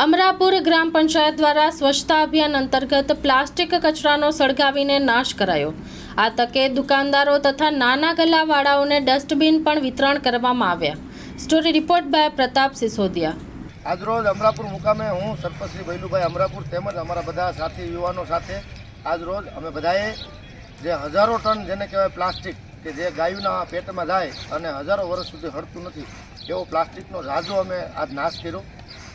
અમરાપુર ગ્રામ પંચાયત દ્વારા સ્વચ્છતા અભિયાન અંતર્ગત પ્લાસ્ટિક કચરાનો સળગાવીને નાશ કરાયો. આ તકે દુકાનદારો તથા નાના ગલાવાળાઓને ડસ્ટબિન પણ વિતરણ કરવામાં આવ્યા. Story report by Pratap Sisodia. આજરોજ અમરાપુર મુકામે હું સરપંચ શ્રી ભૈલુભાઈ અમરાપુર તેમજ અમારા બધા સાથી યુવાનો સાથે આજરોજ અમે બધાએ જે હજારો ટન જેને કહેવાય પ્લાસ્ટિક કે જે ગાયુના પેટમાં જાય અને હજારો વર્ષ સુધી હળતું નથી, એવો પ્લાસ્ટિકનો ઝાઝો અમે આજ નાશ કર્યો.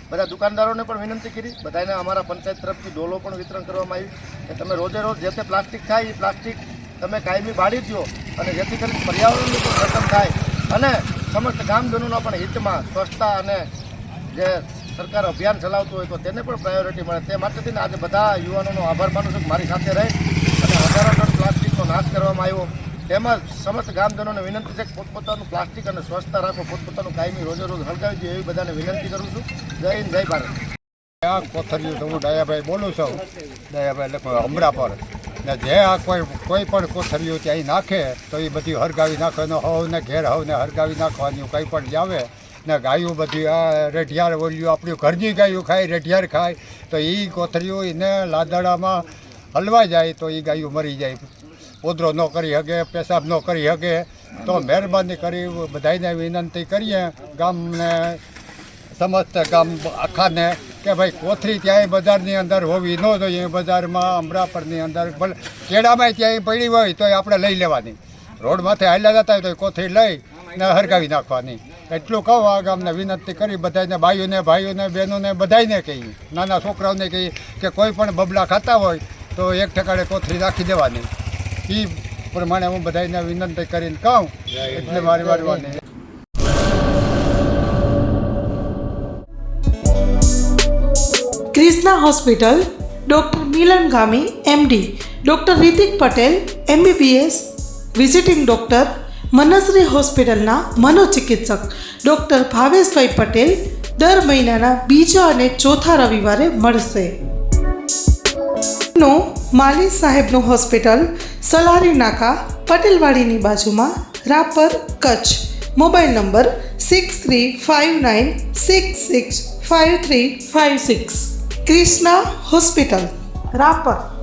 બધા દુકાનદારોને પણ વિનંતી કરી. બધાને અમારા પંચાયત તરફથી ડોલો પણ વિતરણ કરવામાં આવ્યું કે તમે રોજે રોજ જે તે પ્લાસ્ટિક થાય એ પ્લાસ્ટિક તમે કાયમી બાળી દો અને જેથી કરીને પર્યાવરણનું પણ રકમ થાય. અને સમસ્ત ગામજનોના પણ હિતમાં સ્વચ્છતા અને જે સરકાર અભિયાન ચલાવતું હોય તો તેને પણ પ્રાયોરિટી મળે. તે માટે થઈને આજે બધા યુવાનોનો આભાર માનું છું મારી સાથે રહે અને હજારો ટન પ્લાસ્ટિકનો નાશ કરવામાં આવ્યો. તેમજ સમસ્ત ગામજનોને વિનંતી છે કે પોતપોતાનું પ્લાસ્ટિક અને સ્વચ્છતા રાખો, પોતપોતાનું કાયમી રોજે રોજ હળગાવી જોઈએ એવી બધાને વિનંતી કરું છું. જય હિન્દ, જય ભારત. આ કોથળીયું તો હું દયાભાઈ બોલું છું. દયાભાઈ લખો, હમણાં પર ને જે આ કોઈ કોઈ પણ કોથરીઓ ત્યાં નાખે, તો એ બધી હરગાવી નાખવાનો હવને ઘેર હવને હરગાવી નાખવાની કંઈ પણ જાવે ને ગાયું બધી, આ રેઢિયાર ઓલ્યું આપણું ઘરની ગાયું ખાય, રેઢિયાર ખાય, તો એ કોથરીઓ એને લાદડામાં હલવા જાય, તો એ ગાયું મરી જાય. પોદરો ન કરી શકે પેશાબ ન કરી શકે તો મહેરબાની કરી બધાને વિનંતી કરીએ ગામને, સમસ્ત ગામ આખાને, કે ભાઈ કોથળી ત્યાંય બજારની અંદર હોવી ન જોઈએ, બજારમાં અમરાપરની અંદર, ભલે કેળામાં ત્યાંય પડી હોય તો આપણે લઈ લેવાની. રોડમાંથી હાલ્યા જતા હોય તો એ કોથળી લઈ ને હરગાવી નાખવાની. એટલું કહું, આ ગામને વિનંતી કરી બધાને ભાઈઓને ભાઈઓને, બહેનોને બધાને કહીએ નાના છોકરાઓને કહીએ કે કોઈ પણ બબલા ખાતા હોય, તો એક ઠેકાણે કોથળી રાખી દેવાની. એ પ્રમાણે હું બધાને વિનંતી કરીને કહું એટલે મારી વારવાની Krishna hospital doctor Milan Gami MD doctor Ritik Patel MBBS visiting doctor Manshree હોસ્પિટલના મનોચિકિત્સક ડૉક્ટર ભાવેશભાઈ પટેલ દર મહિનાના બીજા અને ચોથા રવિવારે મળશે. નો માલી સાહેબનું હોસ્પિટલ, સલારી નાકા, પટેલવાડીની બાજુમાં, Rapar, Kutch. Mobile number six three five nine six six five three five six Krishna hospital, Rapar.